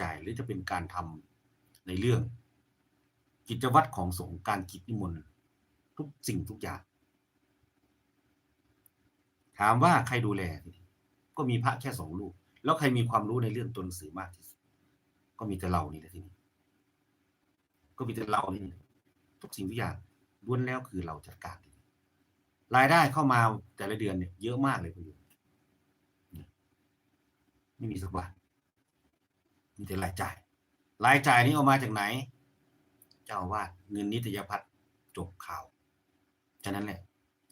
จายหรือจะเป็นการทำในเรื่อง กิจวัตรของสงฆ์การกิจนิมนต์ทุกสิ่งทุกอย่าง ถามว่าใครดูแล ก็มีพระแค่สองรูปแล้วใครมีความรู้ในเรื่องตัวหนังสือมากที่สุดก็มีแต่เรานี่แหละที่นี่ก็มีแต่เรานี่ทุกสิ่งทุกอย่างล้วนแล้วคือเราจัดการรายได้เข้ามาแต่ละเดือนเนี่ยเยอะมากเลยคุณอยู่ไม่มีสักบาท มีแต่รายจ่าย รายจ่ายนี้เอามาจากไหน เจ้าอาวาดเงินนิตยพัฒน์จบข่าวฉะนั้นแหละ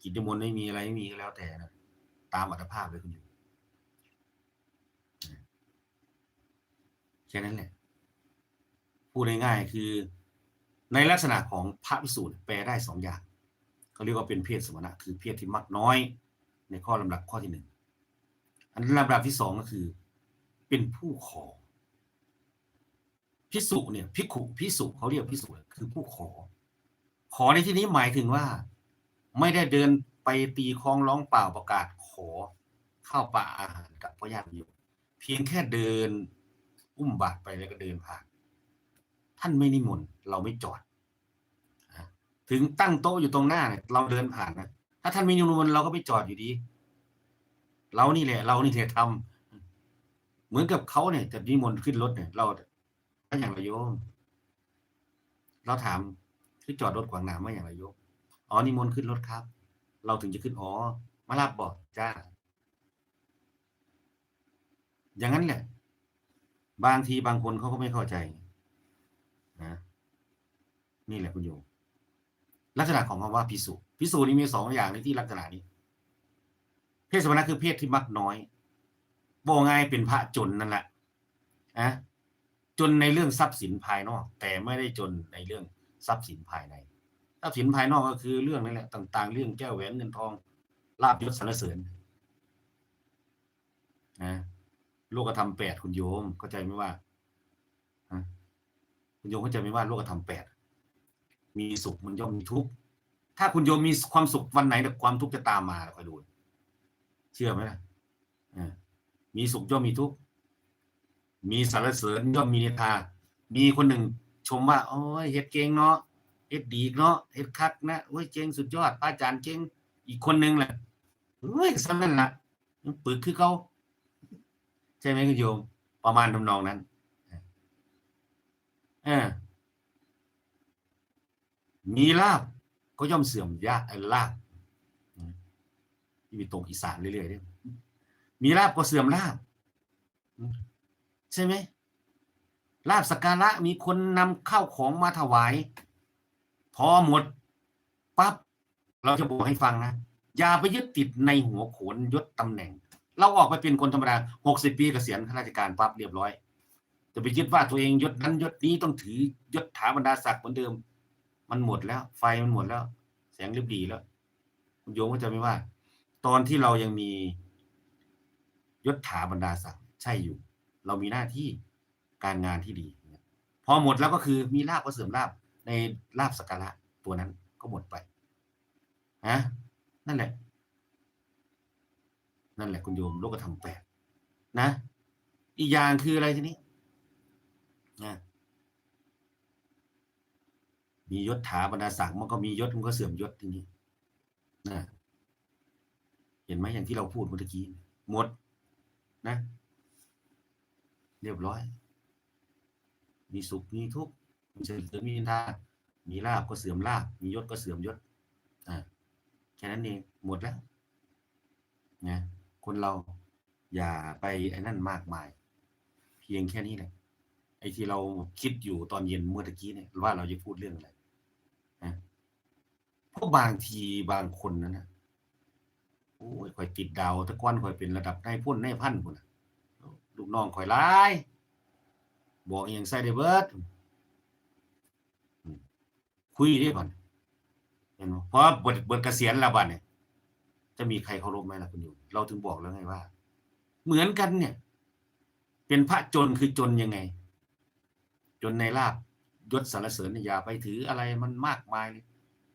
กิจมนต์ไม่มีอะไรไม่มีก็แล้วแต่นะตามอัตภาพเลยคุณอยู่แค่นั้นแหละพูดง่ายๆคือ ในลักษณะของพระพิสูจน์แปลได้สองอย่างเขาเรียกว่าเป็นเพศสมณะ คือเพศที่มักน้อย ในข้อลำดับข้อที่หนึ่งอันลำดับที่สองก็คือ เป็นผู้ขอ พิสุเนี่ยพิขุพิสุเขาเรียกพิสุคือผู้ขอ ขอในที่นี้หมายถึงว่า ไม่ได้เดินไปตีคล้องร้องเปล่าประกาศขอข้าวปลาอาหารกับพ่อญาติโยมเพียงแค่เดิน อุ้มบาตรไปแล้วก็เดินผ่านท่านไม่นิมนต์เราไม่จอดถึงตั้งโต๊ะอยู่ตรงหน้าเนี่ยเราเดินผ่านนะถ้าท่านไม่นิมนต์เราก็ไม่จอดอยู่ดี เรานี่แหละ เรานี่แหละทำเหมือนกับเขาเนี่ยจะนิมนต์ขึ้นรถเนี่ย เรา ก็อย่างไรโยม เราถามที่จอดรถขวางหน้าไม่อย่างไรโยม อ๋อนิมนต์ขึ้นรถครับ เราถึงจะขึ้นอ๋อมารับบอกจ้า อย่างนั้นแหละ บางทีบางคนเขาก็ไม่เข้าใจนะนี่แหละคุณโยมลักษณะของคำว่าพิสูพิสูนี่มีสองอย่างในที่ลักษณะนี้ เพศสมณะคือเพศที่มักน้อยโบง่ายเป็นพระจนนั่นแหละอะ จนในเรื่องทรัพย์สินภายนอก แต่ไม่ได้จนในเรื่องทรัพย์สินภายใน ทรัพย์สินภายนอกก็คือเรื่องนั่นแหละต่าง ๆ เรื่องแก้วแหวนเงินทองลาบยศสรรเสริญนะโลกธรรมแปดคุณโยมเข้าใจไหมว่าคุณโยมเข้าใจไหมว่าโลกธรรมแปดมีสุขมันย่อมมีทุกข์ถ้าคุณโยมมีความสุขวันไหนแต่ความทุกข์จะตามมาคอยดู เชื่อไหมล่ะมีสุขย่อมมีทุกข์ มีสรรเสริญย่อมมีนิทา มีคนหนึ่งชมว่าโอ้ยเฮ็ดเก่งเนาะเฮ็ดดีเนาะเฮ็ดคักนะโอ้ยเก่งสุดยอดป้าจารย์เก่งอีกคนหนึ่งแหละเฮ้ยซ้ำนั่นละปึกคือเขาใช่ไหมคุณโยม ประมาณทำนองนั้นเออมีลาบก็ย่อมเสื่อมยากไอ้ลาบที่มีตรงอีสานเรื่อยๆเนี่ยมีลาบก็เสื่อมลาบ ใช่ไหมลาบสักการะมีคนนำข้าวของมาถวาย พอหมดปั๊บเราจะบอกให้ฟังนะอย่าไปยึดติดในหัวโขนยศตำแหน่ง เราออกไปเป็นคนธรรมดาหกสิบปีเกษียณข้าราชการปั๊บเรียบร้อย จะไปยึดว่าตัวเองยศนั้นยศนี้ต้องถือยศถาบรรดาศักดิ์เหมือนเดิม มันหมดแล้ว ไฟมันหมดแล้ว แสงริบดีแล้วคุณโยมก็จะไม่ว่า ตอนที่เรายังมียศถาบรรดาศักดิ์ใช่อยู่ เรามีหน้าที่การงานที่ดี พอหมดแล้วก็คือมีลาบก็เสื่อมลาบในลาบสักการะตัวนั้นก็หมดไปฮะนั่นแหละ นั่นแหละคุณโยมโลกธรรมแปดนะ อีกอย่างคืออะไรทีนี้นะมียศถาบรรดาศักดิ์มันก็มียศมันก็เสื่อมยศทีนี้นะเห็นไหมอย่างที่เราพูดเมื่อกี้ หมดนะ เรียบร้อย มีสุขมีทุกข์มีเสริมมีนินทามีลาบก็เสื่อมลาบมียศก็เสื่อมยศอ่าแค่นั้นเองหมดแล้วนะคนเราอย่าไปไอ้นั่นมากมาย เพียงแค่นี้แหละไอ้ที่เราคิดอยู่ตอนเย็นเมื่อกี้เนี่ยว่าเราจะพูดเรื่องอะไรนะเพราะบางทีบางคนนั้นนะโอ้ยคอยติดดาวตะก้อนคอยเป็นระดับนายพ้นนายพันคนนะ ลูกน้องคอยไล่บอกอย่างใส่ได้เบิดคุยได้ก่อนเห็นเพราะเบิดเบิดเกษียณแล้วบัดเนี่ยจะมีใครเคารพไหมล่ะคุณโยมเราถึงบอกแล้วไงว่า เหมือนกันเนี่ย เป็นพระจนคือจนยังไง จนในลาบยศสารเสริญอย่าไปถืออะไรมันมากมายเลย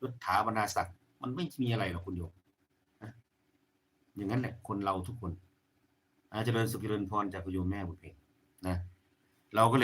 ยศถาบรรดาศักดิ์มันไม่มีอะไรหรอกคุณโยมอย่างนั้นแหละคนเราทุกคน อาจจะเริญสุขเจริญพรจากคุณโยมแม่บุญเพงนะเราก็เลย